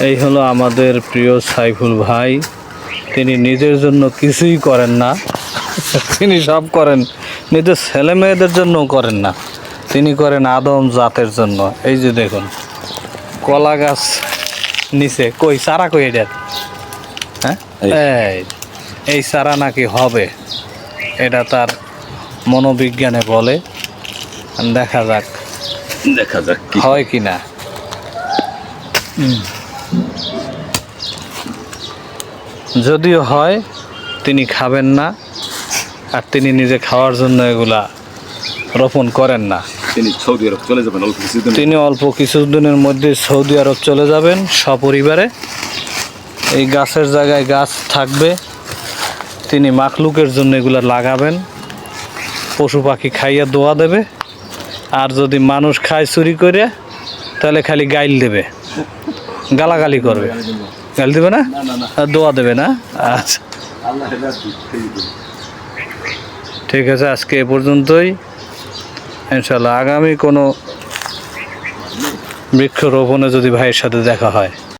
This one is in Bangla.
এই হলো আমাদের প্রিয় সাইফুল ভাই। তিনি নিজের জন্য কিছুই করেন না। তিনি সব করেন। নিজের ছেলে মেয়েদের জন্যও করেন না। তিনি করেন আদম জাতের জন্য। এই যে দেখুন কলা গাছ নিচে। কই চারা কই এটা? হ্যাঁ? এই। চারা নাকি হবে? এটা তার মনোবিজ্ঞানে বলে। দেখা যাক। দেখা যাক হয়। কি না যদিও হয় তিনি খাবেন না আর তিনি নিজে খাওয়ার জন্য এগুলা রোপণ করেন না। তিনি সৌদি আরব চলে যাবেন অল্প কিছুদিন তিনি অল্প কিছুদিনের মধ্যে সৌদি আরব চলে যাবেন সপরিবারে। এই গাছের জায়গায় গাছ থাকবে তিনি মাখলুকের জন্য এগুলা লাগাবেন। পশু পাখি খাইয়া দোয়া দেবে আর যদি মানুষ খায় চুরি করে তাহলে খালি গাইল দেবে গালাগালি করবে। গাল দেবে না? দোয়া দেবে না? আচ্ছা। ঠিক আছে আজকে এ পর্যন্তই। ইনশাল্লাহ আগামী কোনো বৃক্ষরোপণে যদি ভাইয়ের সাথে দেখা হয়।